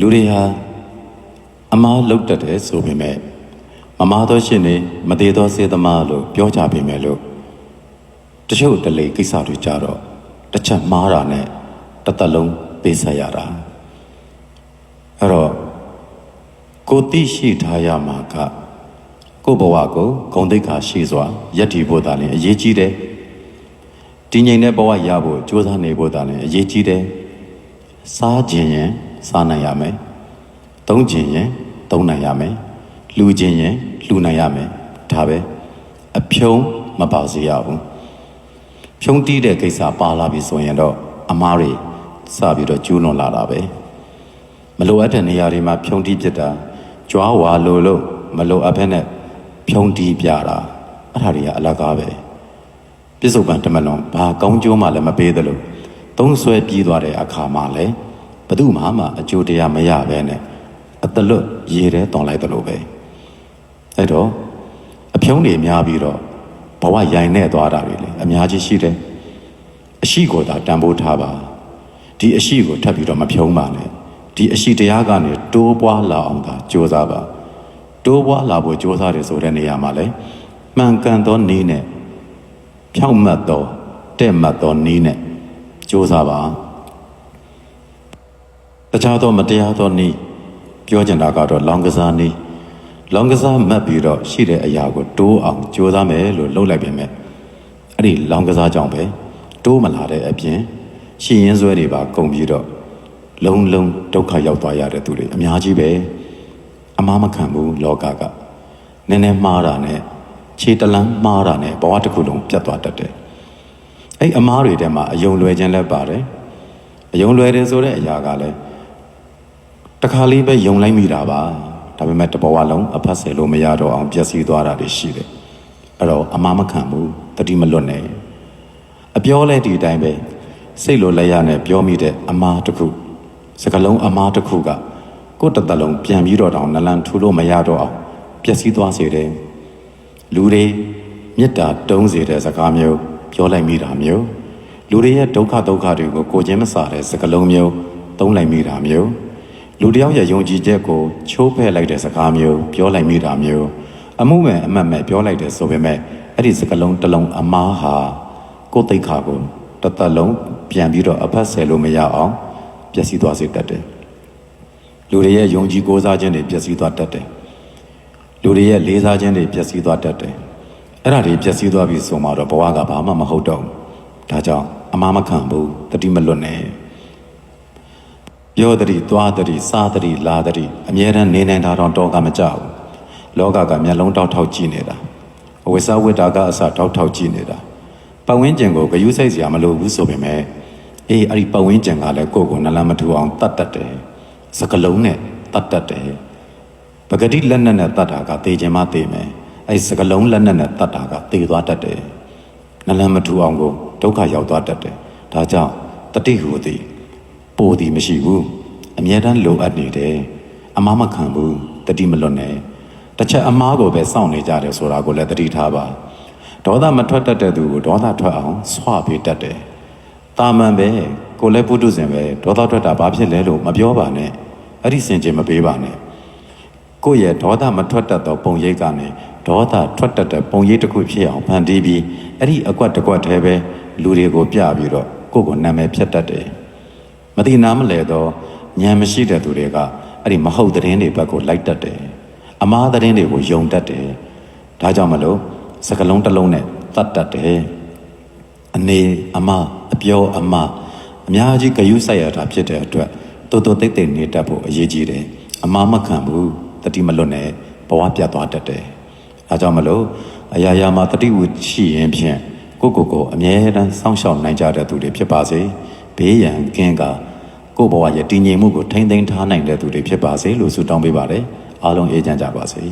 လူတွေဟာအမားလုတ်တတ်တယ်ဆိုပေမဲ့မမားသောရှင်နေမသေးသောစေသမားလို့ပြောကြပေမဲ့လို့တချို့တလေကိစ္စတွေကြတော့တစ်ချက်မှားတာနဲ့တစ်သက်လုံးပေးဆက်ရတာအဲ့တော့ကိုသိရှိထားရမှာကကိုယ့်ဘဝကိုဂုံတိတ်ခါရှိစွာယက်တည်ဖို့သာလျှင်အရေးကြီးတယ်တည်ငြိမ်တဲ့ဘဝရဖို့ကြိုးစားနေဖို့သာလျှင်အရေးကြီးတယ်စားခြင်းရင် စားနိုင်ရမယ်သုံးခြင်းရင်သုံးနိုင်ရမယ်လူခြင်းရင်လူနိုင်ရမယ်ဒါပဲအဖြုံးမပါစေရဘူးဖြုံးတီးတဲ့ကိစ္စပါလာပြီဆိုရင်တော့အမားတွေစပြီးတော့ကျူးလွန်လာတာပဲမလိုအပ်တဲ့နေရာတွေမှာဖြုံးတီးဖြစ်တာကြွားဝါလိုလို့မလိုအပ်ဘဲနဲ့ဖြုံးတီးပြတာအဲ့ဒါတွေကအလကားပဲပြစ္ဆုတ်ပံတမလွန်ဘာကောင်းကျိုးမှလည်းမပေးသလိုသုံးဆွဲပြီးသွားတဲ့အခါမှာလည်း ဘယ်သူမှမှအကျိုးတရားမရဘဲနဲ့အတလွတ်ရေထဲတွန်လိုက်သလိုပဲအဲ့တော့အဖြုံးတွေများပြီးတော့ဘဝရိုင်နေသွားတာတွေလေအများကြီးရှိတယ်အရှိကိုသာတန်ဖိုးထားပါဒီအရှိကိုထပ်ပြီးတော့မဖြုံးပါနဲ့ဒီအရှိတရားကနေတိုးပွားလာအောင်သာကြိုးစားပါတိုးပွားလာဖို့ကြိုးစားတယ်ဆိုတဲ့နေရာမှာလေမှန်ကန်သောနည်းနဲ့ဖြောင့်မတ်သောတဲ့မတ်သောနည်းနဲ့ကြိုးစားပါ တခြားသောမတရားသောနည်းပြောချင်တာကတော့လောင်ကစားနည်းလောင်ကစားမှတ်ပြီးတော့ရှိတဲ့အရာကိုတိုးအောင်ကြိုးစားမယ်လို့လုပ်လိုက်ပြင်မဲ့အဲ့ဒီလောင်ကစားကြောင့်ပဲတိုးမလာတဲ့အပြင်ရှင်ရင်ဆွဲတွေပါကုန်ပြီးတော့လုံးလုံးဒုက္ခရောက်သွားရတဲ့သူတွေအများကြီးပဲအမားမခံဘူးလောကကနည်းနည်းမှားတာနဲ့ခြေတလန်းမှားတာနဲ့ဘဝတစ်ခုလုံးပြတ်သွားတတ်တယ်အဲ့အမားတွေထဲမှာအယုံလွယ်ခြင်းလည်းပါတယ်အယုံလွယ်တယ်ဆိုတဲ့အရာကလည်း တခါလေးပဲယုံလိုက်မိတာပါဒါပေမဲ့တဘဝလုံးအဖတ်ဆယ်လို့မရတော့အောင်ပျက်စီးသွားတာတွေရှိတယ်အဲ့တော့အမားမခံဘူးတတိမလွတ်နဲ့အပြောလဲဒီအတိုင်းပဲစိတ်လိုလဲရနဲ့ပြောမိတဲ့အမားတစ်ခုစကလုံးအမားတစ်ခုကကိုယ့်တစ်သက်လုံးပြန်ပြီးတော့တောင်နလန်ထူလို့မရတော့အောင်ပျက်စီးသွားစေတယ်လူတွေမေတ္တာတုံးစေတဲ့စကားမျိုးပြောလိုက်မိတာမျိုးလူတွေရဲ့ဒုက္ခဒုက္ခတွေကိုကိုချင်းမစာတဲ့စကားလုံးမျိုးသုံးလိုက်မိတာမျိုး လူတယောက်ရဲ့ယုံကြည်ချက်ကိုချိုးဖဲ့လိုက်တဲ့စကားမျိုးပြောလိုက်မိတာမျိုးအမှုမဲ့အမှတ်မဲ့ပြောလိုက်တယ်ဆိုပေမဲ့အဲ့ဒီစကားလုံးတစ်လုံးအမားဟာကိုယ်သိက္ခာကိုတစ်သက်လုံးပြန်ပြီးတော့အဖတ်ဆယ်လို့မရအောင်ပျက်စီးသွားစေတတ်တယ်လူတွေရဲ့ယုံကြည်ကိုးစားခြင်းတွေပျက်စီးသွားတတ်တယ်လူတွေရဲ့လေးစားခြင်းတွေပျက်စီးသွားတတ်တယ်အဲ့ဒါတွေပျက်စီးသွားပြီဆိုမှတော့ဘဝကဘာမှမဟုတ်တော့ဘူးဒါကြောင့်အမားမခံဘူးတတိမလွတ်နဲ့ ပြောတတိသွားတတိစားတတိလာတတိအမြဲတမ်းနေနေတာတော့တော့ကမကြောက်ဘူးလောကကမျက်လုံးတောက်ထောက်ကြည့်နေတာအဝိစာဝိတာကအစတောက်ထောက်ကြည့်နေတာပတ်ဝန်းကျင်ကိုဂယုစိုက်စရာမလိုဘူးဆိုပေမဲ့အေးအဲ့ဒီပတ်ဝန်းကျင်ကလည်းကိုယ့်ကိုနလန်မထူအောင်တတ်တတ်တယ်စကလုံးနဲ့တတ်တတ်တယ်ပဂတိလက်နက်နဲ့တတ်တာကသေခြင်းမသေမယ်အဲ့စကလုံးလက်နက်နဲ့တတ်တာကသေသွားတတ်တယ်နလန်မထူအောင်ကိုဒုက္ခရောက်သွားတတ်တယ်ဒါကြောင့်တတိဟူသည် ပိုသည်မရှိဘူးအမြဲတမ်းလိုအပ်နေတယ်အမားမခံဘူးတတိမလွတ်နဲ့တစ်ချက်အမားကိုပဲစောင့်နေကြတယ်ဆိုတာကိုလည်းတတိထားပါဒေါသမထွက်တတ်တဲ့သူကိုဒေါသထွက်အောင်ဆွပေးတတ်တယ်တာမန်ပဲကိုလည်းပုထုဇဉ်ပဲဒေါသထွက်တာဘာဖြစ်လဲလို့မပြောပါနဲ့အဲ့ဒီစင်ကြင်မပေးပါနဲ့ကိုယ့်ရဲ့ဒေါသမထွက်တတ်သောပုံရိပ်ကနေဒေါသထွက်တတ်တဲ့ပုံရိပ်တစ်ခုဖြစ်အောင်ဖန်တီးပြီးအဲ့ဒီအကွက်တစ်ကွက်တည်းပဲလူတွေကိုပြပြီးတော့ကိုယ့်ကိုနာမည်ဖြတ်တတ်တယ် မတိနာမလဲတော့ဉာဏ်မရှိတဲ့သူတွေကအဲ့ဒီမဟုတ်တဲ့တွေဘက်ကိုလိုက်တတ်တယ်အမားတဲ့တွေကိုယုံတတ်တယ်ဒါကြောင့်မလို့စကလုံးတစ်လုံးနဲ့တတ်တတ်တယ်အနေအမအပြောအမအများကြီးဂယုစိုက်ရတာဖြစ်တဲ့အတွက်တိုးတိုးတိတ်တိတ်နေတတ်ဖို့အရေးကြီးတယ်အမမခံဘူးတတိမလွတ်နဲ့ဘဝပြတ်သွားတတ်တယ်အဲကြောင့်မလို့အရာရာမှာတတိဝရှိရင်ဖြင့်ကိုကိုကိုအမြဲတမ်းစောင့်ရှောက်နိုင်ကြတဲ့သူတွေဖြစ်ပါစေ ဘေးရန်ကင်းကကိုဘဝရဲ့တည်ငြိမ်မှုကိုထိမ့်သိမ်းထားနိုင်တဲ့သူတွေဖြစ်ပါစေလို့ဆုတောင်းပေးပါတယ်အားလုံးအေးချမ်းကြပါစေ